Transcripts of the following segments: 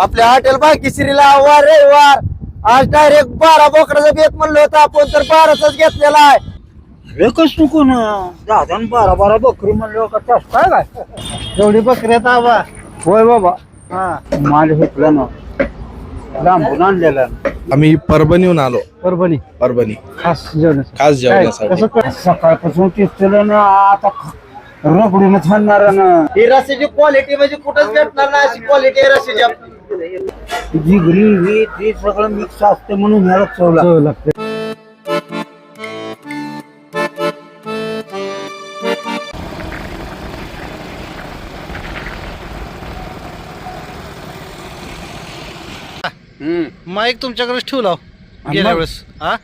आपल्या हॉटेल बाकीश्रीला वार रविवार आज डायरेक्ट बारा बोकडाचा बेत म्हणलं होतं आपण तर बाराचाच घेतलेला आहे. एकच नको ना. दहा जण बारा बारा बकरी म्हणलं का तास काय काय एवढी बकरी आहेत आबा. होय बाबा. हा. माल घेतला ना. लांबून आणलेला. आम्ही परभणीहून आलो. परभणी. परभणी. खास जेवण खास जेवण्यासाठी सकाळपासून तिथलं ना आता रगडून थांबणार ना. ही रस्त्याची क्वालिटी म्हणजे कुठंच भेटणार ना अशी क्वालिटी आहे रस्त्याची आपली. जिगरी ही ते सगळं मिक्स असते म्हणून ह्याला चव लागते. माईक तुमच्याकडेच ठेवला हो. गेल्या? वेळेस हा?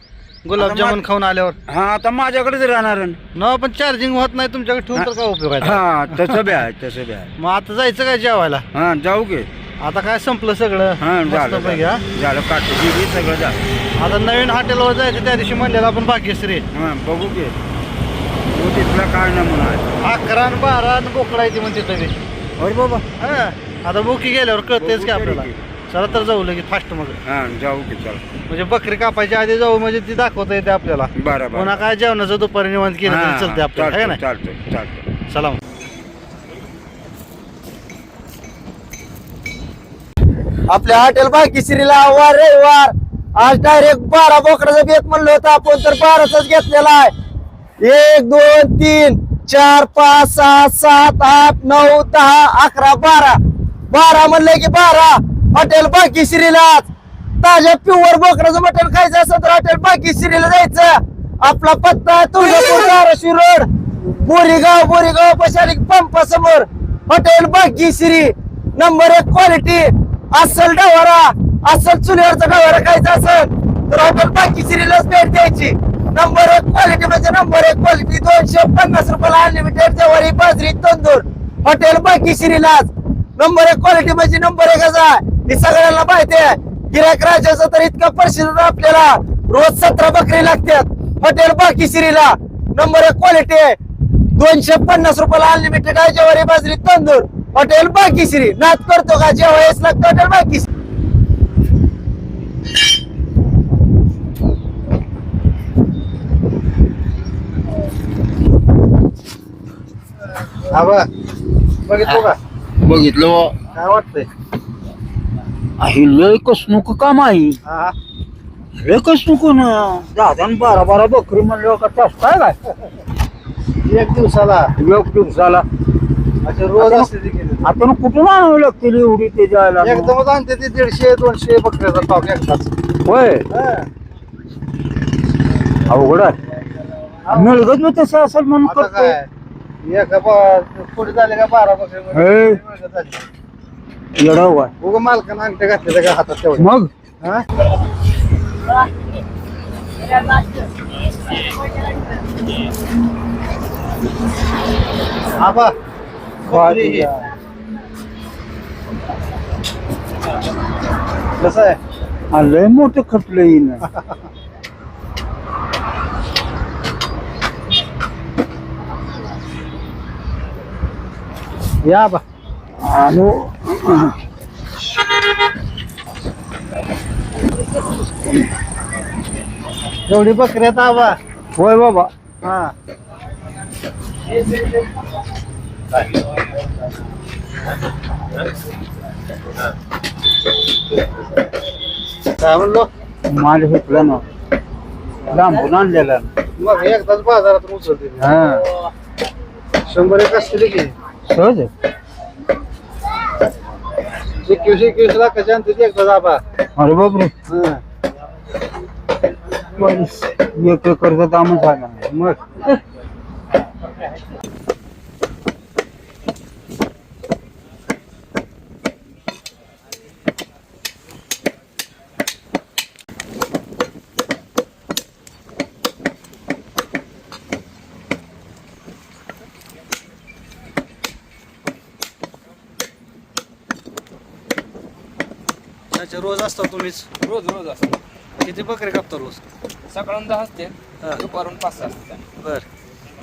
गुलाबजामुन खाऊन आल्यावर. हा आता माझ्याकडेच राहणार ना. न पण चार्जिंग होत नाही तुमच्याकडे ठेवून तर काय उपयोग आहे? हा तसं बी आहे तसं बी आहे. मग आता जायचं काय जेवायला? हा जाऊ घे आता काय संपलं सगळं? हा झालं मस्तपैकी, हा? झालं. झालं काटे बी सगळं झालं. आता नवीन हॉटेलवर जायचं त्या दिवशी म्हणलेलं आपण भाग्यश्री. हा बघू घे तू तिथला काय नमुना आहे. अकरा आणि बारा आणि बोकडा येते म्हणते तुम्ही अरे बाबा. हा आता बुकी गेल्यावर कळतेच की आपल्याला. तरी चला तर जाऊ लगेच फास्ट मग. हा जाऊ घे चल. म्हणजे बकरी कापायच्या आधी जाऊ म्हणजे ती दाखवता येते आपल्याला. बरं पुन्हा बरं काय जेवणाचं दुपारी निवांत केलं हा, तरी चालते आपल्याला है ना चालतंय चालतंय. चला मग. आपल्या हॉटेल बाकीश्रीला वार रे वार. आज डायरेक्ट बारा बोकडाचा बेत म्हणलं होतं आपण तर बाराचाच घेतलेला आहे. एक दोन तीन चार पाच सहा सात आठ नऊ दहा अकरा बारा. बारा म्हणलं की बारा. हॉटेल बाकीश्रीलाच ताज्या प्युअर बोकडाचं मटण खायचं असेल तर हॉटेल बाकीश्रीला जायचं. आपला पत्ता तुळजापूर धाराशिव रोड. बोरीगाव बोरीगाव पशाली पंपासमोर. हॉटेल भाग्यश्री नंबर एक क्वालिटी अस्सल डवारा अस्सल चुलीवरचा डवारा खायचा असेल तर आपण बाकी भाग्यश्रीलाच भेट द्यायची. नंबर एक क्वालिटी म्हणजे नंबर एक क्वालिटी दोनशे पन्नास रुपयाला अनलिमिटेड जवारी बाजरी तंदूर. हॉटेल बाकी भाग्यश्रीलाच म्हणजे नंबर एक क्वालिटी म्हणजे नंबर एकच आहे. हे सगळ्यांना माहिती आहे. गिरायक राजाचं तर इतका प्रसिद्ध आपल्याला. रोज सतरा बकरी लागतात. हॉटेल बाकी बाकीश्रीला नंबर एक क्वालिटी आहे. दोनशे पन्नास रुपयाला अनलिमिटेड आहे जवारी बाजरी तंदूर. हॉटेल बाकीश्री नाच करतो का? जेव्हा लागतं हॉटेल बाकीश्री आबा बघितलो का? बघितलं काय वाटतंय? ही लय कसणूक काम आहे. हा. लय कसणूक ना. दहा बारा बारा बकरी म्हणलं का काय काय? एक दिवसाला. एक दिवसाला. अच्छा रोज असते ती किती? आपण कुठून आणावं लागतील एवढी ते जायला एकदमच आणते ती दीडशे दोनशे बकऱ्याचा पाव एकटाच होय हा. अवघड आहे मिळगत मग तसं असेल म्हणून आता. काय एका बा- पुढे झाले का बारा बकरे हे. येडाव आहे. उग मालकानं अंगठे घातले का हातात तेवढे मग हा? आबा बकरी. कसं आहे? लय मोठं खटलं येईन या बा. आणि एवढी आबा. होय बाबा. हा. काय म्हणलो? माल घेतला ना. लांबून आणलेला. मग एकदाच बाजारात उचलते. हा. शंभर एक असते की? सहज आहे. एकवीस एकवीस लाखाची आणते ती एकदाच आबा अरे बापरे. हा. एक एकरचा दामच आहे. ना मग? रोज असता तुम्हीच? रोज रोज असतं. किती बकरे कापता रोज? सकाळून दहा असते हा. दुपारून पाच सहा असते. बर.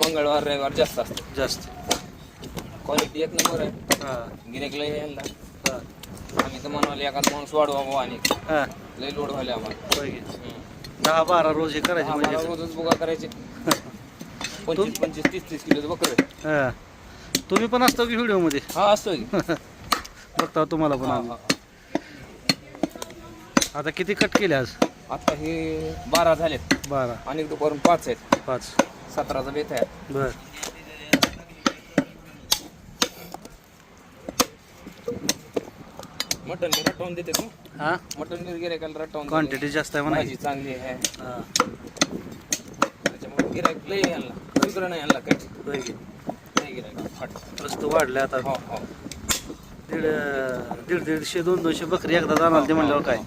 मंगळवार रविवार जास्त असते. जास्त. क्वालिटी एक नंबर आहे. हा. गिरेकला यायला हा. आम्ही तर म्हणाले एखादा माणूस वाढवा आणि हा. लय लोड व्हायला आम्हाला होय की. दहा बारा रोज हे करायचे आम्हाला म्हणजे रोजच बुगा करायचे. पंचवीस पंचवीस तीस तीस किलो बकर. हा. तुम्ही पण असतो की व्हिडिओमध्ये हा असतो की. बघता तुम्हाला पण हा, आम्ही. हा. आता किती कट केले आज? आता हे बारा झालेत. बारा. आणि दुपारून पाच आहेत. पाच. सतराचा बेत आहे. बर. मटन रटवून देते तू. हा? मटन गिरायकाला रटवून. क्वांटिटी जास्त आहे भाजी म्हणायची चांगली आहे. हा. त्याच्यामुळे गिरायक लय यांना. दुसरं नाही यांना काही होय की नाही गिरायक फाट. रस्त वाढले आता. हो हो. दीड दीड दीडशे दोन दोनशे बकरी एकदा जाणार ते म्हणल्यावर काय?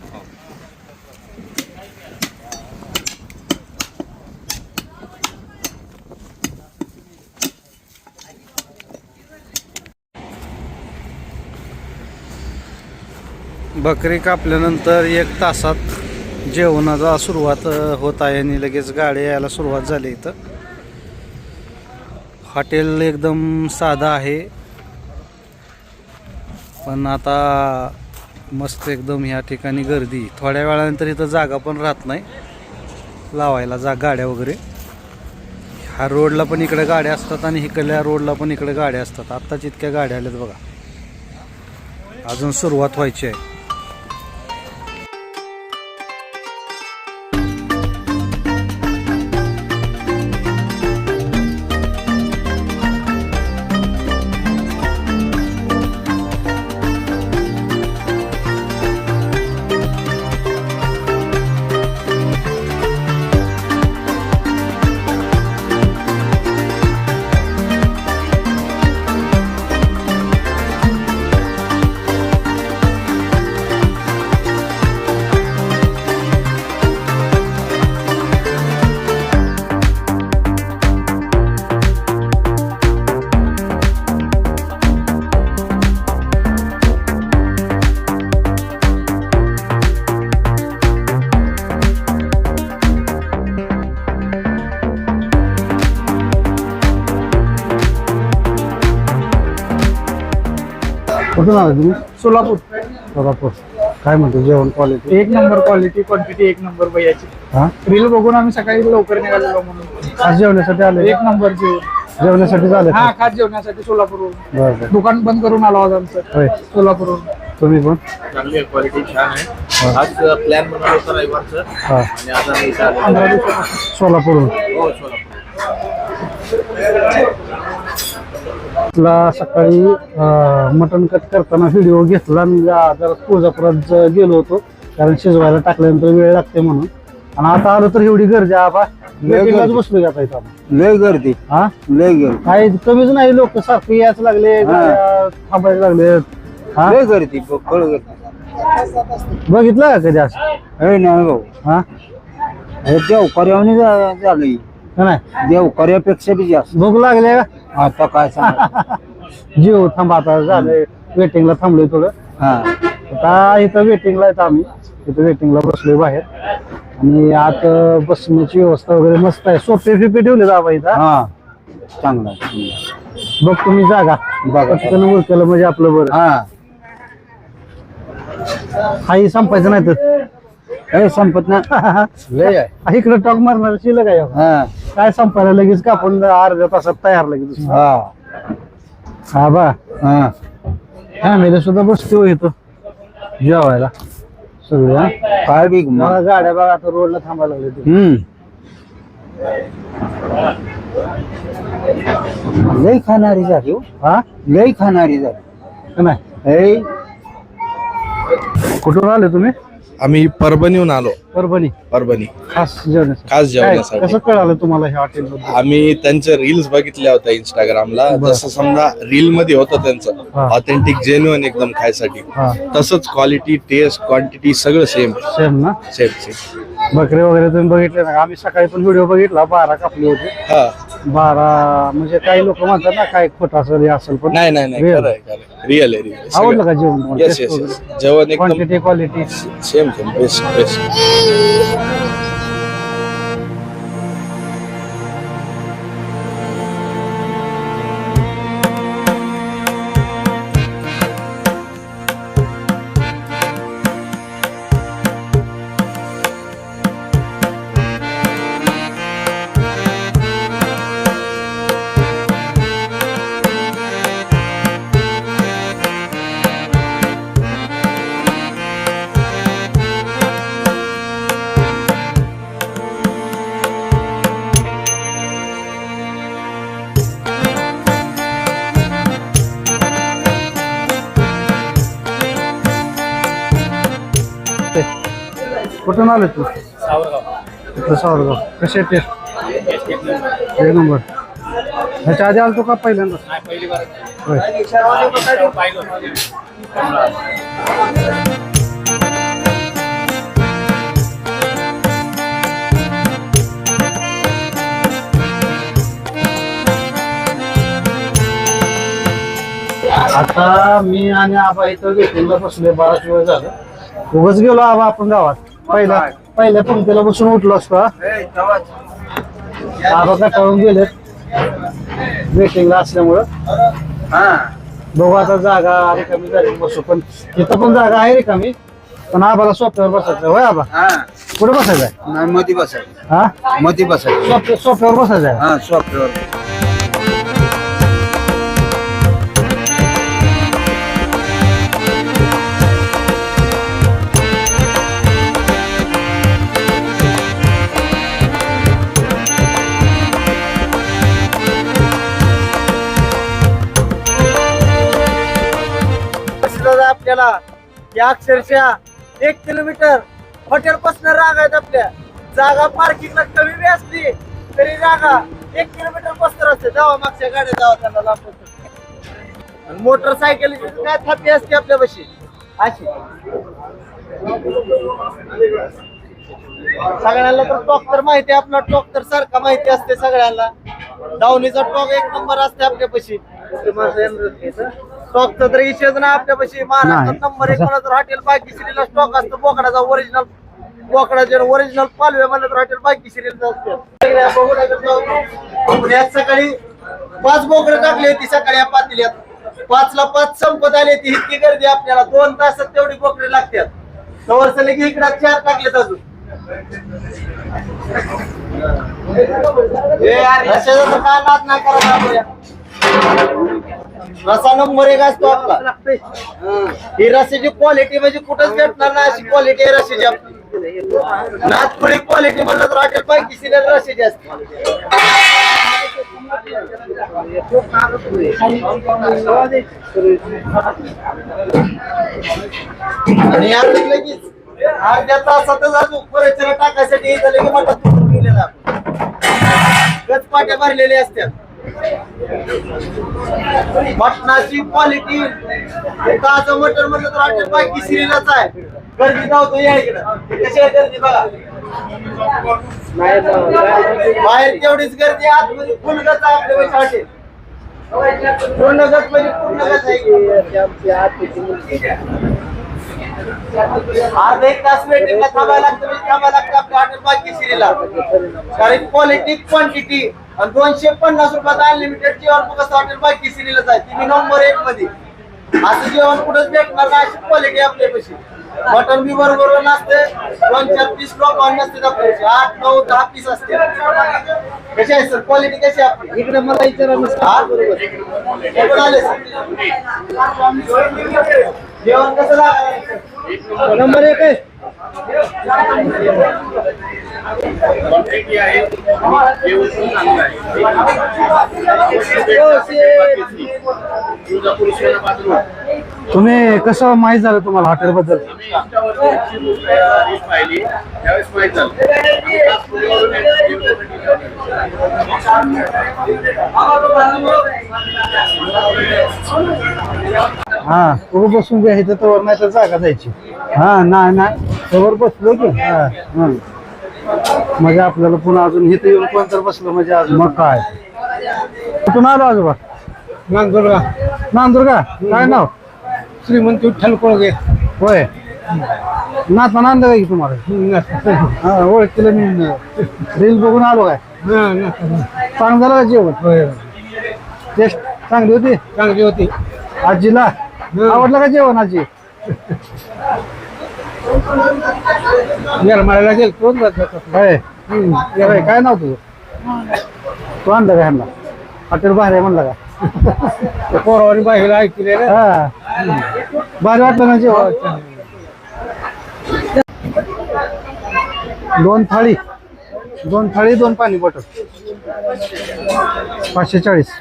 बकरी कापल्यानंतर एक तासात जेवणाचा सुरुवात होत आहे आणि लगेच गाडी यायला सुरुवात झाली इथं. हॉटेल एकदम साधा आहे. पण आता मस्त एकदम ह्या ठिकाणी गर्दी. थोड्या वेळानंतर इथं जागा पण राहत नाही. लावायला जा गाड्या वगैरे. ह्या रोडला पण इकडे गाड्या असतात आणि इकडल्या रोडला पण इकडे गाड्या असतात. आत्ताच इतक्या गाड्या आल्यात बघा. अजून सुरुवात व्हायची आहे. कुठून आला तुम्ही? सोलापूर. सोलापूर. काय म्हणतो जेवण क्वालिटी एक नंबर क्वालिटी क्वांटिटी एक नंबर भैयाची हा? रील बघून आम्ही सकाळी लवकर निघालेलो म्हणून. आज जेवण्यासाठी आले एक नंबर जेवण. जेवण्यासाठी झाले हा खास जेवण्यासाठी सोलापूरवरून. बरं बरं. दुकान बंद करून आलो आज आमचं. होय. सोलापूरवरून. तुम्ही पण? चांगली आहे क्वालिटी छान आहे. आज प्लॅन बनवलं होतं रविवारचं. हा. आणि आज आम्ही इथं आलो. पंधरा दिवसापासून. सोलापूरहून हो सोलापूर. तुला सकाळी मटण कट करताना व्हिडिओ घेतला. जा- जरा तुळजापुरात गेलो होतो. कारण शिजवायला टाकल्यानंतर वेळ लागते म्हणून. आणि आता आलो तर एवढी गर्दी आबा. वेटिंगलाच बसलो आता इथं आपण. लय गर्दी. हा? लय गर्दी. काही कमीच नाही लोक सारखे याच लागले गाड्या थांबायला लागले. हा? लय गर्दी बक्कळ गर्दी. बघितलं का कधी असं? हे नाही भाऊ. हा? हे देवकर्यावनी झा- झालंय. का नाही? देवकर्यापेक्षा बी जास्त. भूक लागले का? आता काय सांग जीव थांबा आता झाले वेटिंगला थांबलोय थोडं. हा. आता इथं वेटिंगला येत आम्ही. इथं वेटिंगला बसलोय बाहेर. आणि आत बसण्याची व्यवस्था वगैरे मस्त आहे. सोपे फिपे ठेवले जाबा इथं. हा. चांगला आहे. बघ तुम्ही जागा. बघा. पटकन उरकलं म्हणजे आपलं बरं. हा. हाही संपायचं नाही तर. हे संपत ना. लय आहे. इकडे टॉक मारणार शिल्लक आहे हा. काय संपायला लगेच का आपण अर्ध्या तासात तयार लगेच दुसरं. हा. हा बा. हा. फॅमिली सुद्धा बसते हो इथं. जेवायला. सगळे हा. काय बी मला गाड्या बघा आता रोडला थांबायला लागले ते. हम्म. लय खाणारी झाली हो. हा? लय खाणारी झाली. का नाही. हे कुठून आले तुम्ही? आम्ही परभणीहून आलो. परभणी. परभणी. खास जेवण्यासाठी. खास कसं कळालं तुम्हाला ह्या हॉटेल बद्दल आम्ही त्यांच्या रील्स बघितल्या होत्या इंस्टाग्रामला जसं समजा रील मध्ये होतं त्यांचं. हा. ऑथेंटिक जेन्युअन एकदम खायसाठी. हा. तसंच क्वालिटी टेस्ट क्वांटिटी सगळं सेम सेम ना? सेम सेम बकरे वगैरे तुम्ही बघितले ना आम्ही सकाळी पण व्हिडिओ बघितला बारा कापले होते. हा. बारा म्हणजे काही लोक म्हणतात ना काय खोटा असेल हे असेल पण नाही नाही नाही Real. खरं आहे खरं रिअल आहे रिअल आवडलं का जेवण येस येस येस जेवण एकदम quantity quality same same best best कुठून आलो तू? इथं सावरगाव. कसे टेस्ट एक नंबर. ह्याच्या आधी आलतो का पहिल्यांदा? होय. आता मी आणि आबा इथं भेटून बसलोय बराच वेळ झाला. उगाच गेलो आबा आपण गावात. पहिल्या पहिल्या पंक्तीला बसून उठलो असतो. आबा कटाळून गेलेत. वेटिंगला असल्यामुळं. बघू आता जागा रिकामी झाली बसू. पण इथं पण जागा आहे रिकामी. पण आबाला सोप्यावर बसायचं. होय आबा? कुठे बसायचं? आहे नाही मधी बसायचं. हा? मधी बसायचं. सोप्या सोप्यावर बसायचं? आहे हा सॉफ्टवेअर बसलं आपल्याला. या अक्षरशः एक किलोमीटर हॉटेल पासून राग आहेत आपल्या. जागा पार्किंगला कमी बी असली तरी जागा एक किलोमीटर पस्तर असते जावा मागच्या गाड्या जावा त्यांना लांब मोटरसायकल काय थापी असते आपल्या बशी अशी. सगळ्यांना तर टॉक तर माहिती आपला टॉक तर सारखा माहिती असते सगळ्यांना. डावणीचा टॉक एक नंबर असते आपल्यापाशी टॉकचा तर विषयच ना आपल्यापाशी. महाराष्ट्रात नाही. नंबर एक तर हॉटेल बाकीश्रीला स्टॉक असतो. बोकडाचा ओरिजिनल बोकडाचे ओरिजिनल पालवे म्हणलं तर हॉटेल बाकीश्रीला असते. यात सकाळी पाच बोकडं टाकली होती सकाळी या पातेल्यात पाच ला पाच संपत आली ती इतकी गर्दी आपल्याला. दोन तासात तेवढी बोकडे लागतात. तवर की इकडे चार टाकलेत अजून. काय नाद नाही करायचा आपल्या रसा नंबर एक असतो आपला. ही. रस्त्याची क्वालिटी म्हणजे कुठंच भेटणार नाही अशी क्वालिटी आहे रस्त्याची आपली. नागपुरी क्वालिटी म्हणलं तर हॉटेल पाहिजे सिलेंडर रस्त्याची असते. आणि यात लगेच अर्ध्या तासातच अजून परिचय टाकायसाठी मोठा तुटून गेलेला गच पाट्या भरलेल्या असतात मटणाची क्वालिटी ताजं मटण म्हटलं तर आठ बाकी सिरीलाच आहे. गर्दी धावतो या इकडं. कशी आहे गर्दी बघा. बाहेर तेवढीच गर्दी आतमध्ये फुल गच आहे आपल्या पैसे हॉटेल पूर्ण गच म्हणजे पूर्ण गच आहे. अर्धा एक तास वेटिंगला थांबायला लागतं म्हणजे थांबायला लागतं आपल्या हॉटेल बाकी सिरीला कारण क्वालिटी क्वांटिटी आणि दोनशे पन्नास रुपयात अनलिमिटेड जेवण कसं हॉटेल बाकी सिरीलाच आहे. ती नंबर एक मध्ये. असं जेवण कुठंच भेटणार नाही अशी क्वालिटी आपल्यापाशी मटन बी बरोबर नसते दोन चार पीस लोक नसते आपल्यापाशी आठ नऊ दहा पीस असते. कशी आहे सर क्वालिटी कशी आपली? इकडे मला विचारा आले सर जेवण कसं लागलं नंबर एक आहे. तुम्ही कसं माहीत झालं तुम्हाला हॉटेल बद्दल हा. तू बसून घ्या इथं तवर नाही तर जागा जायची. हा नाही नाही. तवर बसलो की. हा. हं. म्हणजे आपल्याला पुन्हा अजून इथं येऊन कोण तर बसलं म्हणजे अजून. मग काय? कुठून आलो आजोबा? नांदुर्गा. नांदुर्गा? काय नाव? श्रीमंत विठ्ठल कोळगे. होय. नाता नांद की तुम्हाला? हा ओळखलं मी. रील बघून आलो काय? चांगलं झालं का जेवण? टेस्ट चांगली होती? चांगली होती. आजीला? आवडलं का जेवण आजी येरमाळ्याला गेलतो होय. होय, काय नाव तुझं? तू आणलं का ह्यांना? हॉटेल बाहेर आहे म्हणलं का? पोरावारी बाहेर ऐकले हा. भारी वाटलं ना जेवण? दोन थाळी. दोन थाळी दोन पाणी बॉटल. पाचशे चाळीस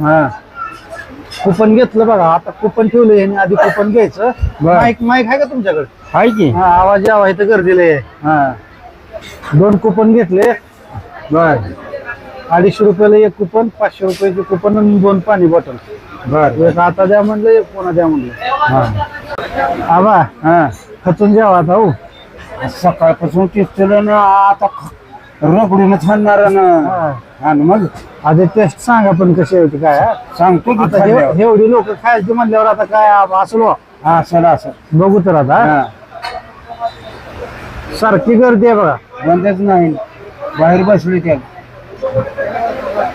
हा. कुपन घेतलं बघा. आता कुपन ठेवलं याने आधी कुपन घ्यायचं. माईक माईक आहे का तुमच्याकडे? हाय की. हा आवाज यावा इथं गर्दीला आहे. हा. दोन कुपन घेतले. बर. अडीचशे रुपयाला एक कुपन पाचशे रुपयाचे कुपन आणि दोन पाणी बॉटल बर. एक आता द्या म्हणलं एक पुन्हा द्या म्हणलं. हा. आबा हा. खचून जेवा आता हो. सकाळपासून तिथलं ना आता रगडूनच हाणणार ना. आणि मग? आधी टेस्ट सांगा पण कशी होती काय हा? सांगतो की आता खाल्ल्यावर. एवढी लोक खायची म्हणल्यावर आता काय असलो हा असं असं बघू तर आता हा. सारखी गर्दी आहे बघा. बंदच नाही. बाहेर बसले त्या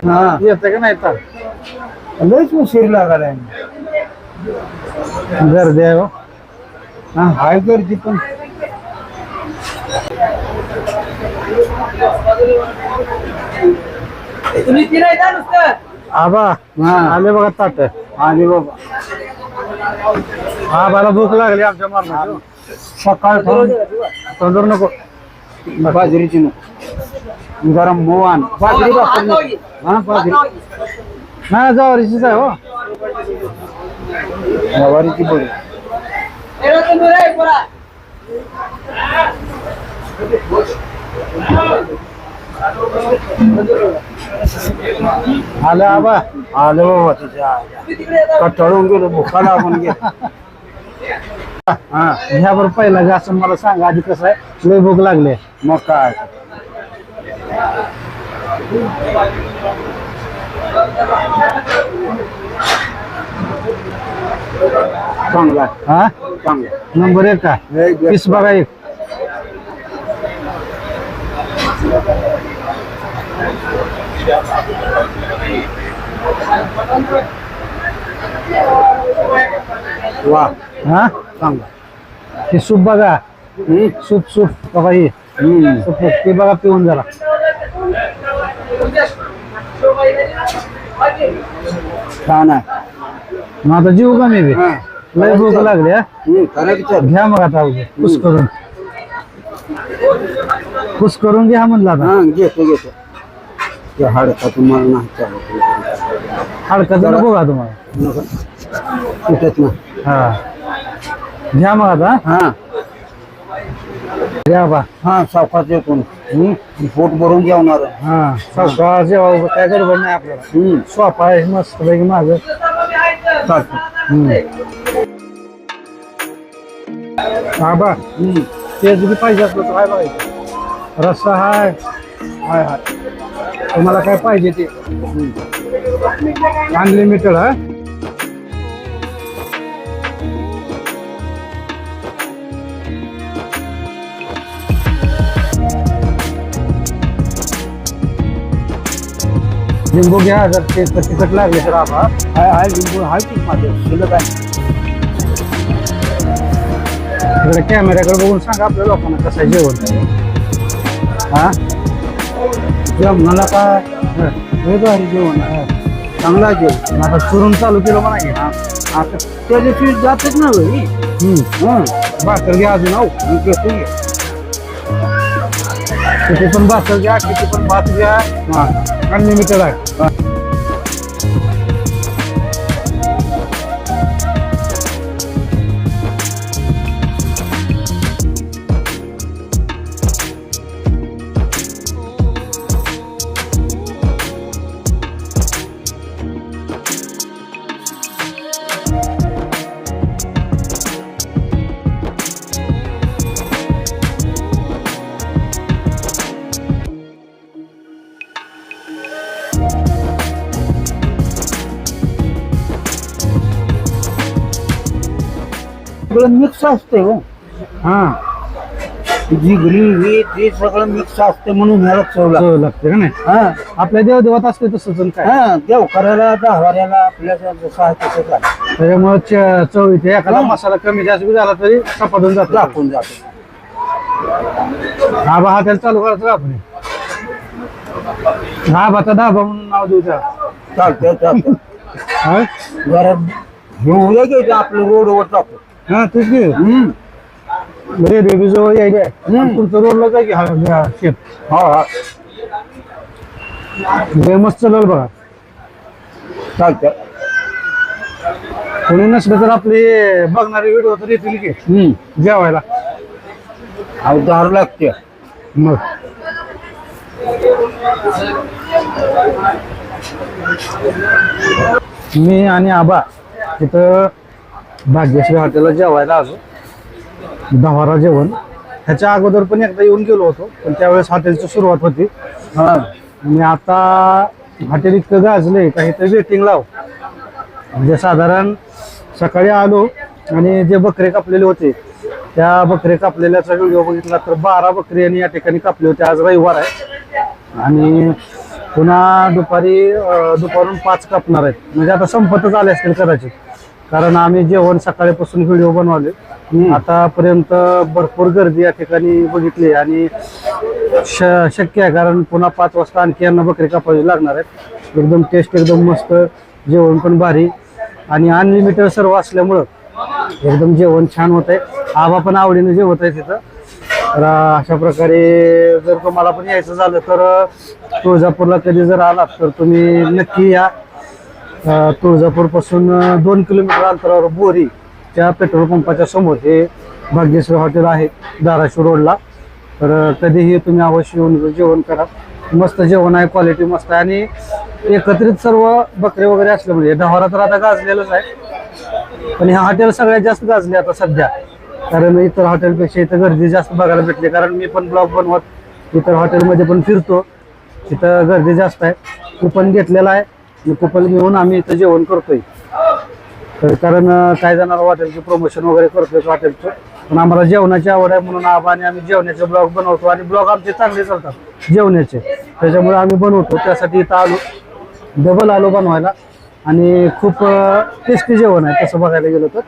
हा. येतं का नाही तर? लयच उशीर लागलाय. गर्दी आहे हो. हा हाय गर्दी पण. तुम्ही फिरायचा नुसतं. आबा हा. आले बघा ताट. आले बाबा आबाला भूक लागली आमच्या मारणार सकाळ तंदूर नको. बाजरीची नको. जरा मोवान बाजरी वापरली हा बाजरी. नाही जवारीचीच आहे हो. गवारीची बरी आलं आबा. आलं बाबा. तुझ्या कटाळून गेलो भुका लागून गेलो. हा. ह्या बरं पहिला घास मला सांगा आधी कसं आहे लय भूक लागली. मग काय? चांगला हा? चांगला. नंबर एक का. पीस बघा एक. वा हा? चांगला हे सूप बघा. हम्म, सूप सूप. बघा हे. हम्म. सूप ते बघा पिऊन जरा. छान आहे. मग आता जीव का मी लय भूक लागली हा? हम्म. घ्या मग आता अवघे करून. कुस करून घ्या म्हणलं आता. घेतो घेतो. ते हाडका तुम्हाला नाही चालत हडकाचं नको का तुम्हाला? नको. तुटत ना हा. घ्या मग आता हा. घ्या बा. हा सावकाश येतो. हम्म, पोट भरून जेवणार हा. सावकाश जेव्हा काय गडबड नाही आपल्याला. सोपा आहे मस्त पैकी माझं चालतं. हा बा. हम्म, तेच बी पाहिजे असलं तर हाय बघायचं रस्सा हाय. हाय हाय. तुम्हाला काय पाहिजे ते? अनलिमिटेड हा? लिंबू घ्या जर ते तिखट लागले तर आबा हाय हाय लिंबू हाय की माझे. शिल्लक आहे. इकडे कॅमेऱ्याकडे बघून सांगा आपल्या लोकांना कसं आहे जेवण. हा? जेवणाला काय लय भारी जेवण आहे. चांगला जेवण. आता चुरून चालू केलं म्हणा की हा, आता त्या दिवशी जातच ना घरी. हं, भाकर घ्या अजून आहो. मी घेतो पण भाकर घ्या किती पण भात घ्या. हा, अनलिमिटेड आहे मिक्स असते हो. हा. जिगरी हे ते सगळं मिक्स असते म्हणून ह्याला चव लागते. चव लागते का नाही? हा. आपल्या देवदेवात असते तसंच आणि काय? हा देवकऱ्याला दहावाऱ्याला आपल्या जसं आहे तसं काय. त्याच्यामुळे च- चव इथे एखादा मसाला कमी जास्त बी झाला तरी सपाटून जातो. दाखवून जातो. धाबा हाताला चालू करायचं का आपण? धाबाचा धाबा म्हणून नाव देऊ त्याला. चालतंय चालतंय. हा? जरा घेऊया घ्यायचं आपलं रोडवर टाकू. हा तेच की. हम्म. रेल्वे जवळ यायला तुमचं रोडला जाय की हा हा शेत? हा हा. लय मस्त चालेल बघा. चालतं कोणी नसलं तर आपले बघणारे व्हिडिओ तर येतील की. जेवायला. अहो दारू लागते. मग. मी आणि आबा तिथं भाग्यश्री हॉटेलला जेवायला आलो. दहावारा जेवण. ह्याच्या अगोदर पण एकदा येऊन गेलो होतो पण त्यावेळेस हॉटेलची सुरुवात होती. आणि आता हॉटेल इतकं गाजलंय का इथं वेटिंग लाव म्हणजे साधारण सकाळी आलो आणि जे बकरे कापलेले होते त्या बकरे कापलेल्याचा व्हिडिओ बघितला तर बारा बकरी यांनी या ठिकाणी कापले होते आज रविवार आहे. आणि पुन्हा दुपारी दुपारून पाच कापणार आहेत. म्हणजे आता संपतच आले असतील कदाचित. कारण आम्ही जेवण सकाळीपासून व्हिडिओ बनवले. आतापर्यंत भरपूर गर्दी या ठिकाणी बघितली आणि श- शक्य आहे कारण पुन्हा पाच वाजता आणखी यांना बकरी कापावी लागणार आहेत. एकदम टेस्ट एकदम मस्त जेवण पण भारी आणि अनलिमिटेड सर्व असल्यामुळं एकदम जेवण छान होत आहे. आबा पण आवडीने जेवत आहे तिथं तर अशा प्रकारे जर तुम्हाला पण यायचं झालं तर तुळजापूरला कधी जर आलात तर तुम्ही नक्की या. तुळजापूरपासून दोन किलोमीटर अंतरावर बोरी त्या पेट्रोल पंपाच्या समोर हे भाग्यश्री हॉटेल आहे धाराशिव रोडला. तर कधीही तुम्ही अवश्य येऊन जेवण करा. मस्त जेवण आहे क्वालिटी मस्त आहे. आणि एकत्रित सर्व बकरे वगैरे असले म्हणजे डहारा तर आता गाजलेलंच आहे. पण ह्या हॉटेल सगळ्यात जास्त गाजले आता सध्या. कारण इतर हॉटेलपेक्षा इथं गर्दी जास्त बघायला भेटली. कारण मी पण ब्लॉग बनवत इतर हॉटेलमध्ये पण फिरतो. तिथं गर्दी जास्त आहे. कुपन घेतलेलं आहे. कुपन घेऊन आम्ही इथं जेवण करतोय. तर कारण काय जणार हॉटेलचे प्रमोशन वगैरे करतोय हॉटेलचं. पण आम्हाला जेवणाची आवड आहे म्हणून आबाने आम्ही जेवणाचे ब्लॉग बनवतो आणि ब्लॉग आमचे चांगले चालतात जेवणाचे त्याच्यामुळे आम्ही बनवतो त्यासाठी इथं आलो. डबल आलो बनवायला. आणि खूप टेस्टी जेवण आहे तसं बघायला गेलं तर.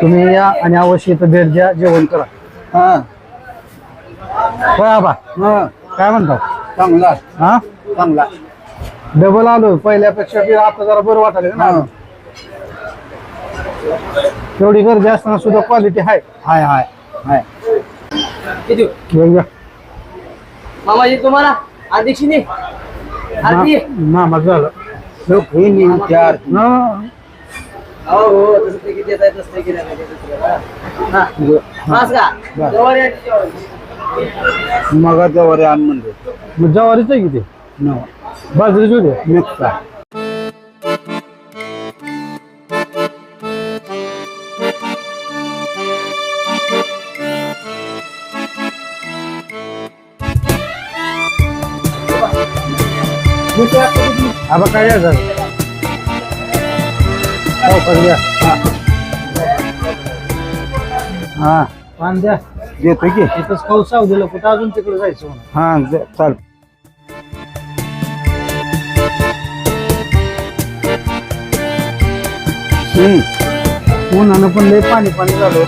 तुम्ही या आणि अवश्य इथं भेट द्या जेवण करा. हा. होय आबा? काय म्हणता? चांगला. हा? चांगला. डबल आलो. पहिल्यापेक्षा बी आता जरा बरं वाटायला ना. तेवढी गर्दी असताना सुद्धा क्वालिटी हाय. हाय हाय हाय. किती. मामाजी तुम्हाला? ना माझं झालं. चार ना हो. हो तसं ते किती येत आहे तसं ते किती येत आहे. हा. बस का? जवळ या जेवायला. मग जवळ आण म्हणजे मग ज्वारीच आहे किती बाजरीची होती मिक्स आबा काय झालं हो पण द्या हा. हा पान द्या देतो की इथंच खाऊ साव दिलं कुठं अजून तिकडे जायचं हा ज- हम्म. उन्हानं पण लय पाणी पाणी झालं.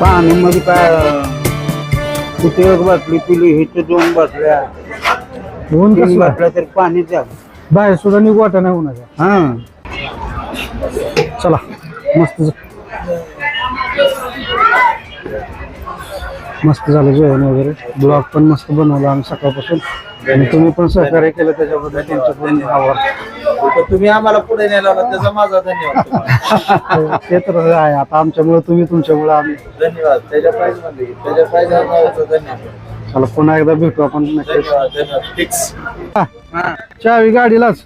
पाणी मध्ये काय कुठे एक बाटली पिली हिथे दोन बाटल्या. ऊन तीन कसं बाटल्या तर पाणी झालं. बाहेर सुद्धा निघू वाटा नाही उन्हाचा हा. चला मस्त मस्त झालं जेवण वगैरे. ब्लॉग पण मस्त बनवला आम्ही सकाळपासून. आणि तुम्ही पण सहकार्य केलं त्याच्याबद्दल त्यांचं पण आभार. तुम्ही आम्हाला पुढे नेला त्याचा माझा धन्यवाद तुम्हाला. ते तर आहे. आता आमच्यामुळे तुम्ही तुमच्यामुळे आम्ही. धन्यवाद. त्याच्या पाहिजे म्हणजे त्याच्या पाहिजे धन्यवाद. चला पुन्हा एकदा भेटू आपण नक्कीच धन्यवाद धन्यवाद. फिक्स चावी गाडीलाच.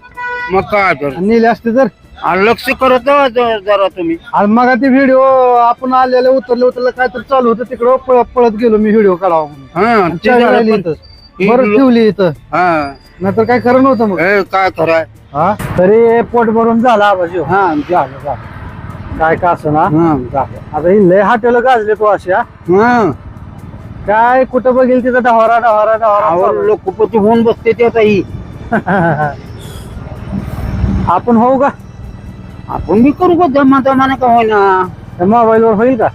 मग काय तर. नेली असते तर? आणि लक्ष करत जा ज- जरा तुम्ही. आणि मग ते व्हिडिओ आपण आलेले उतरले उतरले काय तर चालू होतं. तिकडं पळत पळत गेलो मी व्हिडिओ काढावा म्हणून. हा आणि ते चावी जरा राहिली पण- इथं. बरं ठेवली इथं. हा. नाहीतर काय खरं नव्हतं मग. काय खरंय हा? तरी पोट भरून झाला आवाज हा. झालं झालं. काय का असं ना? हा. झालं. आता ही लय हॉटेल गाजले तो अशा हा. काय कुठं बघेल तिथं डहारा डहारा डहारा आवड. लोकपती होऊन बसते ते आता ही. आपण होऊ का? आपण बी करू का जमा जमाने का होईना? मोबाईल वर होईल का?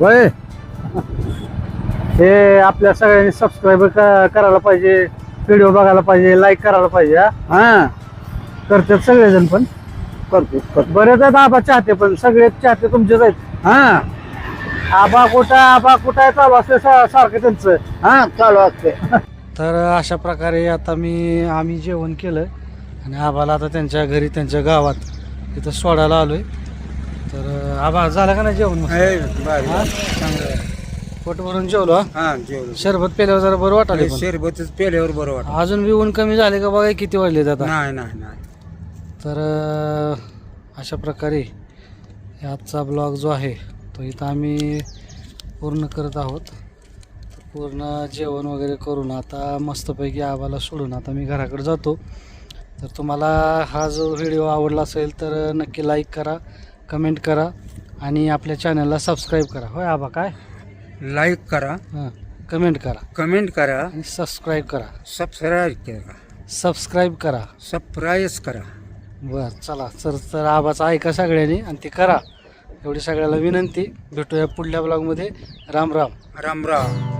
होय हे आपल्या सगळ्यांनी सबस्क्राईब करायला पाहिजे व्हिडिओ बघायला पाहिजे लाईक करायला पाहिजे हा? हा. करतात सगळेजण पण. करतो करतो बरेच आहेत आबा चाहते पण सगळे चाहते तुमचेच आहेत. हा. आबा कुठं आबा कुठं आहे? चालू असते सारखं त्यांचं. हा चालू असते तर अशा प्रकारे आता मी आम्ही जेवण केलं आणि आबाला आता त्यांच्या घरी त्यांच्या गावात तिथं सोडायला आलोय. तर आबा झालं का नाही जेवण? हा? पोट भरून जेवलो हा? शरबत पेल्यावर जरा बरं वाटाले पण. शरबतच पेल्यावर बरं वाटत अजून बी ऊन कमी झाले का बघा किती वाजलेत आता? नाही नाही नाही. तर अं, अशा प्रकारे आजचा ब्लॉग जो आहे तो इथं आम्ही पूर्ण करत आहोत. पूर्ण जेवण वगैरे करून आता मस्तपैकी आबाला सोडून आता मी घराकडे जातो. तर तुम्हाला हा जो व्हिडिओ आवडला असेल तर नक्की लाईक करा कमेंट करा आणि आपल्या चॅनलला सबस्क्राईब करा. होय आबा काय? लाईक करा. हां कमेंट करा. कमेंट करा. आणि सबस्क्राईब करा. सबस्क्राईब करा. सबस्क्राईब करा. सरप्राईज करा. बर चला. तर तर आवाज ऐका सगळ्यांनी आणि ते करा. एवढी सगळ्याला विनंती. भेटूया पुढल्या ब्लॉगमध्ये राम राम. राम राम.